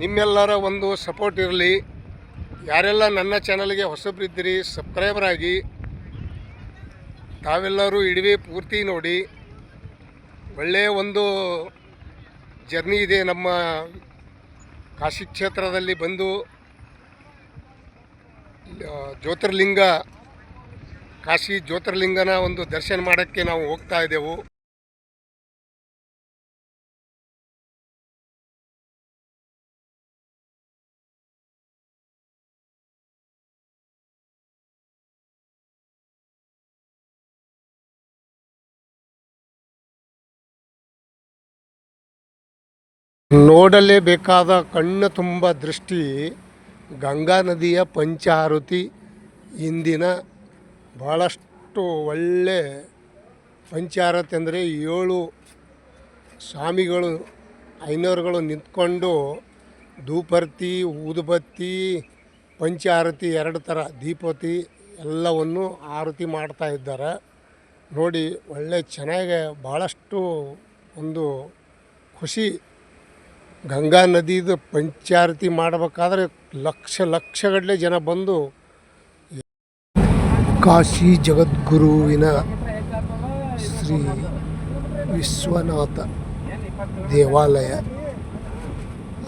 ನಿಮ್ಮೆಲ್ಲರ ಒಂದು ಸಪೋರ್ಟ್ ಇರಲಿ. ಯಾರೆಲ್ಲ ನನ್ನ ಚಾನಲ್ಗೆ ಹೊಸಬ್ರಿದ್ದೀರಿ ಸಬ್ಸ್ಕ್ರೈಬರ್ ಆಗಿ, ತಾವೆಲ್ಲರೂ ಇಡೀ ಪೂರ್ತಿ ನೋಡಿ. ಒಳ್ಳೆಯ ಒಂದು ಜರ್ನಿ ಇದೆ ನಮ್ಮ ಕಾಶಿ ಕ್ಷೇತ್ರದಲ್ಲಿ ಬಂದು ಜ್ಯೋತಿರ್ಲಿಂಗ, ಕಾಶಿ ಜ್ಯೋತಿರ್ಲಿಂಗನ ಒಂದು ದರ್ಶನ ಮಾಡೋಕ್ಕೆ ನಾವು ಹೋಗ್ತಾ ಇದ್ದೆವು. ನೋಡಲೇಬೇಕಾದ ಕಣ್ಣು ತುಂಬ ದೃಷ್ಟಿ ಗಂಗಾ ನದಿಯ ಪಂಚಾರುತಿ. ಇಂದಿನ ಭಾಳಷ್ಟು ಒಳ್ಳೆ ಪಂಚಾರತಿ ಅಂದರೆ ಏಳು ಸ್ವಾಮಿಗಳು ಐನೂರುಗಳು ನಿಂತ್ಕೊಂಡು ಧೂಪರ್ತಿ ಊದುಬತ್ತಿ ಪಂಚಾರತಿ, ಎರಡು ಥರ ದೀಪತಿ ಎಲ್ಲವನ್ನು ಆರತಿ ಮಾಡ್ತಾ ಇದ್ದಾರೆ. ನೋಡಿ, ಒಳ್ಳೆ ಚೆನ್ನಾಗಿ ಭಾಳಷ್ಟು ಒಂದು ಖುಷಿ ಗಂಗಾ ನದಿದು ಪಂಚಾರತಿ ಮಾಡಬೇಕಾದ್ರೆ ಲಕ್ಷ ಲಕ್ಷಗಟ್ಟಲೆ ಜನ ಬಂದು ಕಾಶಿ ಜಗದ್ಗುರುವಿನ ಶ್ರೀ ವಿಶ್ವನಾಥ ದೇವಾಲಯ.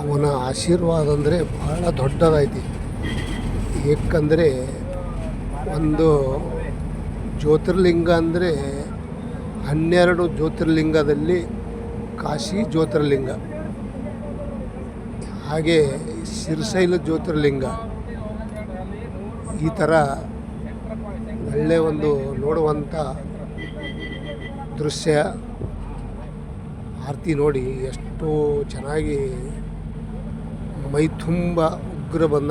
ಅವನ ಆಶೀರ್ವಾದ ಅಂದರೆ ಬಹಳ ದೊಡ್ಡದೈತಿ ಏಕೆಂದರೆ ಒಂದು ಜ್ಯೋತಿರ್ಲಿಂಗ ಅಂದರೆ ಹನ್ನೆರಡು ಜ್ಯೋತಿರ್ಲಿಂಗದಲ್ಲಿ ಕಾಶಿ ಜ್ಯೋತಿರ್ಲಿಂಗ. ಹಾಗೆ ಶಿರಸೈಲ ಜ್ಯೋತಿರ್ಲಿಂಗ ಈ ಥರ ಒಳ್ಳೆಯ ಒಂದು ನೋಡುವಂಥ ದೃಶ್ಯ, ಆರತಿ ನೋಡಿ ಎಷ್ಟು ಚೆನ್ನಾಗಿ ಮೈ ತುಂಬ ಉಗ್ರ ಬಂದ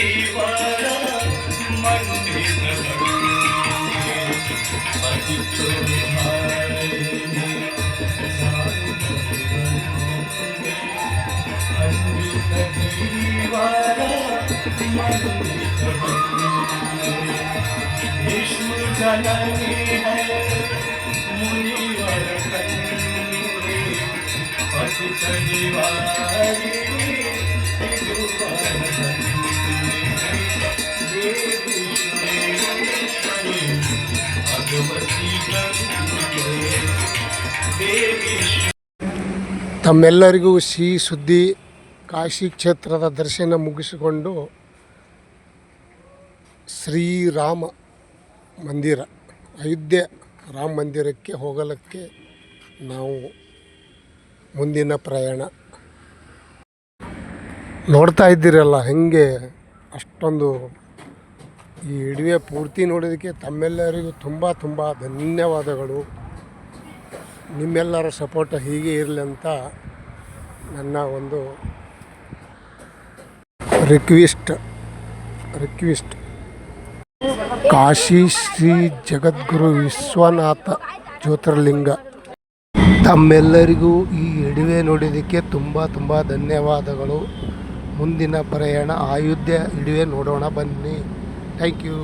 विष्णु जननी है। मुनिवर कन्ये पतित निवारी ತಮ್ಮೆಲ್ಲರಿಗೂ ಸಿಹಿ ಸುದ್ದಿ ಕಾಶಿ ಕ್ಷೇತ್ರದ ದರ್ಶನ ಮುಗಿಸಿಕೊಂಡು ಶ್ರೀರಾಮ ಮಂದಿರ, ಅಯೋಧ್ಯೆ ರಾಮ ಮಂದಿರಕ್ಕೆ ಹೋಗಲಿಕ್ಕೆ ನಾವು ಮುಂದಿನ ಪ್ರಯಾಣ. ನೋಡ್ತಾ ಇದ್ದೀರಲ್ಲ ಹೇಗೆ ಅಷ್ಟೊಂದು ಈ ಇಡುವೆ ಪೂರ್ತಿ ನೋಡೋದಕ್ಕೆ ತಮ್ಮೆಲ್ಲರಿಗೂ ತುಂಬ ತುಂಬ ಧನ್ಯವಾದಗಳು. ನಿಮ್ಮೆಲ್ಲರ ಸಪೋರ್ಟ್ ಹೀಗೆ ಇರಲಿ ಅಂತ ನನ್ನ ಒಂದು ರಿಕ್ವೆಸ್ಟ್ ರಿಕ್ವೆಸ್ಟ್ ಕಾಶಿ ಶ್ರೀ ಜಗದ್ಗುರು ವಿಶ್ವನಾಥ ಜ್ಯೋತಿರ್ಲಿಂಗ. ತಮ್ಮೆಲ್ಲರಿಗೂ ಈ ಎಡವೆ ನೋಡಿದ್ದಕ್ಕೆ ತುಂಬ ತುಂಬ ಧನ್ಯವಾದಗಳು. ಮುಂದಿನ ಪ್ರಯಾಣ ಅಯೋಧ್ಯೆ ಇಡುವೆ ನೋಡೋಣ ಬನ್ನಿ. Thank you